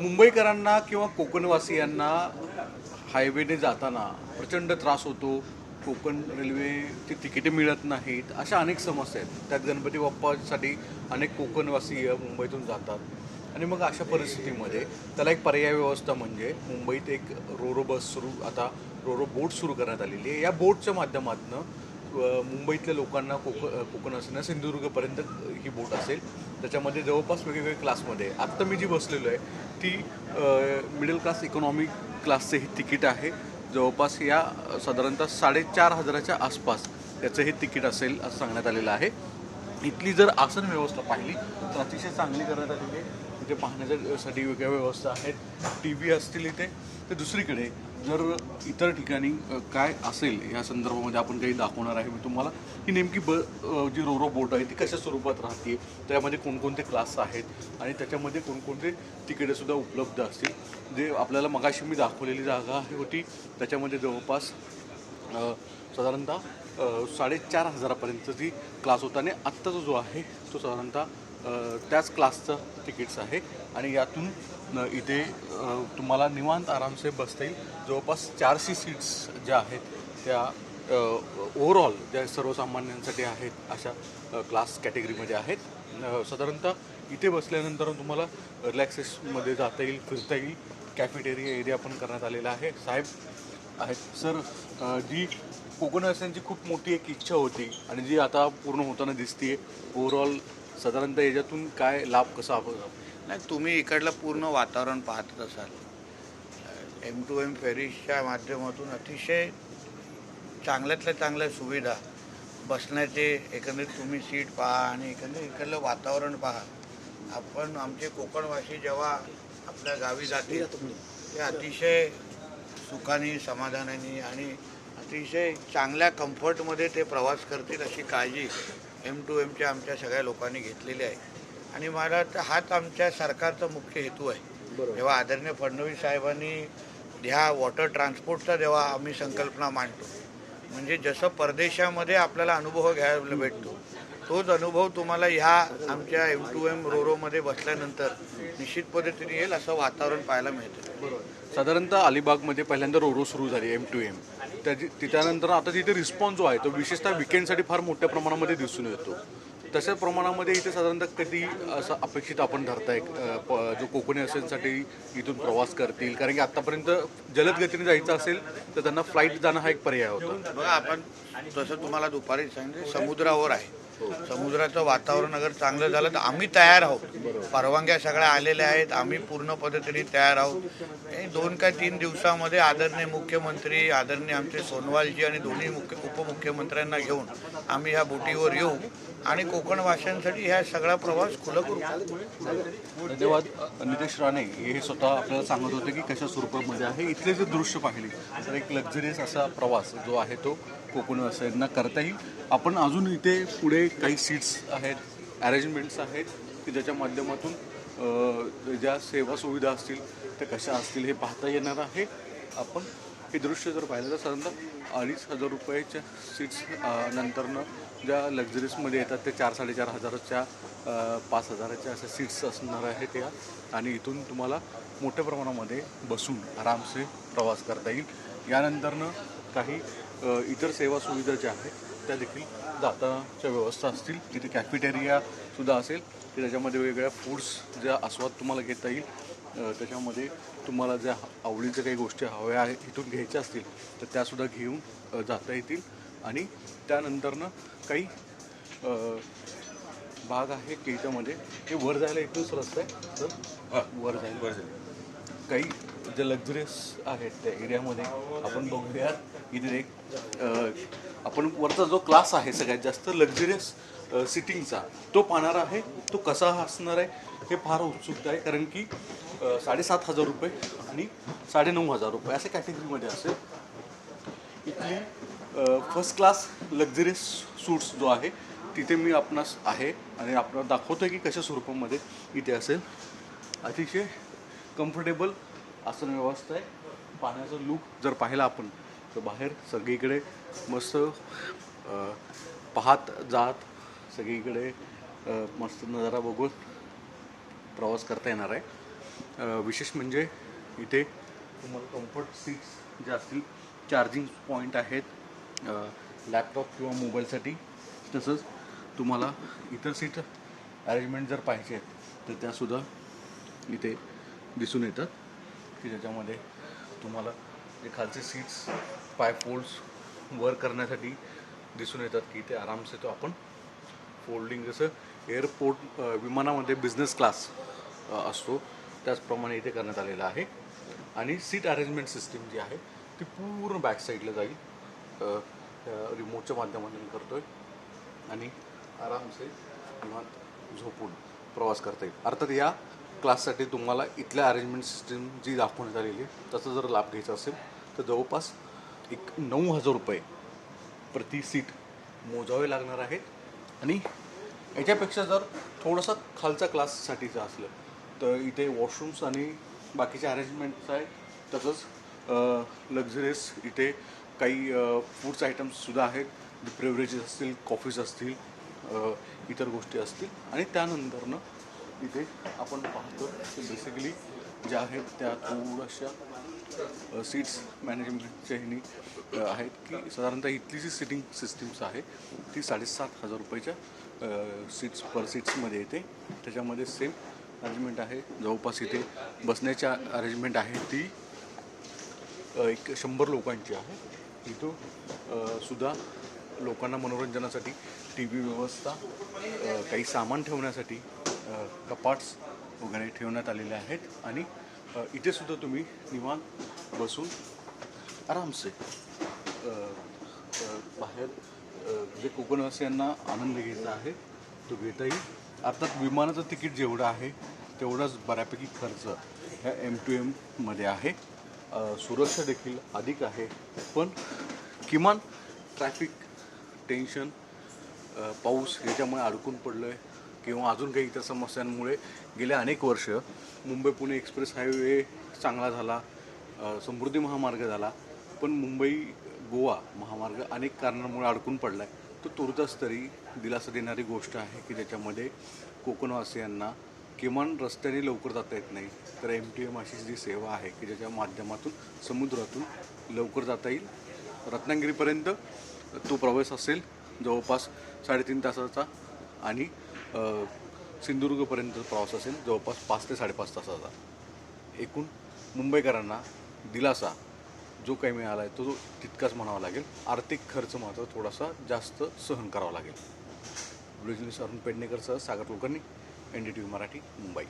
मुंबईकरांना किंवा कोकणवासियांना हायवेने जाताना प्रचंड त्रास होतो कोकण रेल्वेची तिकिटे मिळत नाहीत अशा अनेक समस्या आहेत. त्यात गणपती बाप्पासाठी अनेक कोकणवासीय मुंबईतून जातात. आणि मग अशा परिस्थितीमध्ये त्याला एक पर्याय व्यवस्था म्हणजे मुंबईत एक रोरो बस सुरू आता रोरो बोट सुरू करण्यात आलेली आहे. या बोटच्या माध्यमातून मुंबईतल्या लोकांना कोक कोकण असणं सिंधुदुर्गपर्यंत ही बोट असेल. त्याच्यामध्ये जवळपास वेगवेगळ्या क्लासमध्ये. आत्ता मी जी बसलेलो आहे ती मिडल क्लास इकॉनॉमी क्लासचे हे तिकीट आहे. जवळपास या साधारणतः साडेचार हजाराच्या आसपास याचं हे तिकीट असेल असं सांगण्यात आलेलं आहे. इथली जर आसन व्यवस्था पाहिली तर अतिशय चांगली करण्यात आलेली आहे. इथे पाहण्यासाठी वेगळ्या व्यवस्था आहेत. टी व्ही असतील इथे. तर दुसरीकडे जर इतर ठिकाणी काय असेल या संदर्भामध्ये आपण काही दाखवणार आहे मी तुम्हाला ही नेमकी ब जी रोरो बोट आहे ती कशा स्वरूपात राहते त्यामध्ये कोणकोणते क्लास आहेत आणि त्याच्यामध्ये कोणकोणते तिकिटेसुद्धा उपलब्ध असतील. जे आपल्याला मगाशी मी दाखवलेली जागा आहे होती त्याच्यामध्ये जवळपास साधारणतः साडेचार हजारापर्यंत जी क्लास होता आणि आत्ताचा जो आहे तो साधारणतः त्याच क्लासचं तिकीट्स आहे. आणि यातून इथे तुम्हाला निवांत आरामसे बसता येईल. जवळपास चारशे सीट्स ज्या आहेत त्या ओव्हरऑल ज्या सर्वसामान्यांसाठी आहेत अशा क्लास कॅटेगरीमध्ये आहेत. साधारणतः इथे बसल्यानंतर तुम्हाला रिलॅक्सेसमध्ये जाता येईल फिरता येईल. कॅफेटेरिया एरिया पण करण्यात आलेला आहे. साहेब आहेत. सर जी कोकणवासियांची खूप मोठी एक इच्छा होती आणि जी आता पूर्ण होताना दिसते ओव्हरऑल साधारणतः याच्यातून काय लाभ कसा आपण नाही तुम्ही इकडलं पूर्ण वातावरण पाहतच असाल. एम टू एम फेरीजच्या माध्यमातून अतिशय चांगल्यातल्या चांगल्या सुविधा बसण्याचे एकंदरीत तुम्ही सीट पहा आणि एकंदरीत इकडलं वातावरण पहा. आपण आमचे कोकणवासी जेव्हा आपल्या गावी जातील ते अतिशय सुखाने समाधानाने आणि अतिशय चांगल्या कम्फर्टमध्ये ते प्रवास करतील अशी काळजी एम टू एमच्या आमच्या सगळ्या लोकांनी घेतलेली आहे. आणि मला हाच आमच्या सरकारचा मुख्य हेतू आहे. जेव्हा आदरणीय फडणवीस साहेबांनी ह्या वॉटर ट्रान्सपोर्टचा जेव्हा आम्ही संकल्पना मांडतो म्हणजे जसं परदेशामध्ये आपल्याला अनुभव घ्यायला भेटतो तोच अनुभव तुम्हाला ह्या आमच्या एम टू एम रोरोमध्ये बसल्यानंतर निश्चित पद्धतीने येईल असं वातावरण पाहायला मिळतं. साधारणतः अलिबागमध्ये पहिल्यांदा रोरो सुरू झाली एम टू एम त्याची त्याच्यानंतर आता तिथे रिस्पॉन्स जो आहे तो विशेषतः विकेंडसाठी फार मोठ्या प्रमाणामध्ये दिसून येतो. तशाच प्रमाणामध्ये इथे साधारणतः कधी असं अपेक्षित आपण धरताय प- जो कोकणी असेलसाठी इथून प्रवास करतील? कारण की आतापर्यंत जलद गतीने जायचं असेल तर त्यांना फ्लाईट जाणं हा एक पर्याय होता. बघा आपण तसं तुम्हाला दुपारी सांगितलं समुद्रावर आहे. समुद्राचं वातावरण अगर चांगलं झालं तर आम्ही तयार आहोत. परवानग्या सगळ्या आलेल्या आहेत आम्ही पूर्ण पद्धतीने तयार आहोत. दोन काय तीन दिवसामध्ये आदरणीय मुख्यमंत्री आदरणीय आमचे सोनवालजी आणि दोन्ही मुख्य उपमुख्यमंत्र्यांना घेऊन आम्ही ह्या बोटीवर येऊ. आणि कोकण भाषांसाठी ह्या सगळा प्रवास खुला करू धन्यवाद. नितेश राणे हे स्वतः आपल्याला सांगत होते की कशा स्वरूपामध्ये आहे. इथले जे दृश्य पाहिले तर एक लक्झरियस असा प्रवास जो आहे तो कोकणवासियांना करता येईल. आपण अजून इथे पुढे काही सीट्स आहेत अरेंजमेंट्स आहेत की ज्याच्या माध्यमातून ज्या सेवा सुविधा असतील त्या कशा असतील हे पाहता येणार आहे. आपण हे दृश्य जर पाहिलं तर साधारणतः अडीच हजार रुपयाच्या सीट्स नंतरनं ज्या लक्झरीजमध्ये येतात ते चार साडेचार हजाराच्या पाच हजाराच्या अशा सीट्स असणार आहेत या. आणि इथून तुम्हाला मोठ्या प्रमाणामध्ये बसून आरामसे प्रवास करता येईल. यानंतरनं काही इतर सेवा सुविधा ज्या आहेत त्या देखील जाताच्या व्यवस्था असतील. तिथे कॅफेटेरियासुद्धा असेल. की त्याच्यामध्ये वेगवेगळ्या फूड्स ज्या आस्वाद तुम्हाला घेता येईल. त्याच्यामध्ये तुम्हाला ज्या आवडीच्या काही गोष्टी हव्या आहेत इथून घ्यायच्या असतील तर त्यासुद्धा घेऊन जाता येतील. आणि त्यानंतरनं काही भाग आहे की याच्यामध्ये हे वर जायला इथूनच रस्ता आहे तर वर जायला. वर काही जे लक्झरियस आहेत त्या एरियामध्ये आपण बघूया इथे एक आपण वरचा जो क्लास आहे सगळ्यात जास्त लक्झरियस सिटिंगचा तो पाहणार आहे तो कसा असणार आहे हे फार उत्सुकता आहे. कारण की साडेसात हजार रुपये आणि साडेनऊ हजार रुपये अशा कॅटेगरीमध्ये असेल. इथली फर्स्ट क्लास लक्झरियस सूट्स जो आहे तिथे मी आपणास आहे आणि आपणाला दाखवतो आहे की कशा स्वरूपामध्ये इथे असेल. अतिशय कम्फर्टेबल आसन व्यवस्था आहे. पाण्याचा लूक जर पाहिला आपण तर बाहेर सगळीकडे मस्त पाहत जात सगळीकडे मस्त नजारा बघून प्रवास करता येणार आहे. विशेष म्हणजे इथे तुम्हाला कम्फर्ट सीट्स जे असतील चार्जिंग पॉईंट आहेत लॅपटॉप किंवा मोबाईलसाठी तसंच तुम्हाला इतर सीट अरेंजमेंट जर पाहिजे आहेत तर त्यासुद्धा इथे दिसून येतात. की ज्याच्यामध्ये तुम्हाला जे खालचे सीट्स पाय फोल्ड्स वर करण्यासाठी दिसून येतात की इथे आरामसे तो आपण फोल्डिंग जसं एअरपोर्ट विमानामध्ये बिझनेस क्लास असतो. त्याचप्रमाणे इथे करण्यात आलेलं आहे. आणि सीट अरेंजमेंट सिस्टीम जी आहे ती पूर्ण बॅक साईडला जाईल. रिमोटच्या माध्यमातून करतो आहे आणि आरामसे निवांत झोपून प्रवास करता येईल. अर्थात या क्लाससाठी तुम्हाला इथल्या अरेंजमेंट सिस्टीम जी दाखवण्यात आलेली आहे त्याचा जर लाभ घ्यायचा असेल तर जवळपास एक नऊ हजार रुपये प्रति सीट मोजावे लागणार आहेत. आणि याच्यापेक्षा जर थोडासा खालचा क्लाससाठीचं असलं तर इथे वॉशरूम्स आणि बाकीचे अरेंजमेंट्स आहे तसंच लक्झरियस इथे काही फूड्स आयटम्ससुद्धा आहेत. ब्रेवरेजेस असतील कॉफीज असतील इतर गोष्टी असतील. आणि त्यानंतरनं इथे आपण पाहतो की बेसिकली ज्या आहेत त्या थोड्याशा सीट्स मॅनेजमेंटच्या ह्यानी आहेत की साधारणतः इथली जी सिटिंग सिस्टीम्स आहे. ती साडेसात हजार रुपयाच्या सीट्स पर सीट्समध्ये येते. त्याच्यामध्ये सेम अरेंजमेंट आहे. जवळपास इथे बसण्याच्या अरेंजमेंट आहे ती एक शंभर लोकांची आहे. इथं सुद्धा लोकांना मनोरंजनासाठी टी व्ही व्यवस्था काही सामान ठेवण्यासाठी कपाट्स वगैरे ठेवण्यात आलेले आहेत. आणि इथेसुद्धा इथे सुद्धा तुम्ही निवांत बसून आरामसे बाहेर जे कोकणवासियांना आनंद घ्यायचा आहे तो घेता येईल अर्थात विमानाचं तिकीट जेवढं आहे तेवढाच बऱ्यापैकी खर्च ह्या एम टू एममध्ये आहे. सुरक्षा देखील अधिक आहे पण किमान ट्रॅफिक टेन्शन पाऊस याच्यामुळे अडकून पडलं आहे किंवा अजून काही इतर समस्यांमुळे गेल्या अनेक वर्ष. मुंबई पुणे एक्सप्रेस हायवे चांगला झाला समृद्धी महामार्ग झाला पण मुंबई गोवा महामार्ग अनेक कारणांमुळे अडकून पडला आहे तो तुर्तास तरी दिलासा देणारी गोष्ट आहे की ज्याच्यामध्ये कोकणवासियांना किमान रस्त्याने लवकर जाता येत नाही. तर एम टी एम अशी जी सेवा आहे की ज्याच्या माध्यमातून समुद्रातून लवकर जाता येईल. रत्नागिरीपर्यंत तो प्रवास असेल जवळपास साडेतीन तासाचा आणि सिंधुदुर्गपर्यंत प्रवास असेल जवळपास पाच ते साडेपाच तासाचा. एकूण मुंबईकरांना दिलासा जो काही मिळाला आहे तो तितकाच म्हणावा लागेल. आर्थिक खर्च मात्र थोडासा जास्त सहन करावा लागेल. Video Arun पेडणेकरसह Sagar Kulkarni N D T V Marathi Mumbai.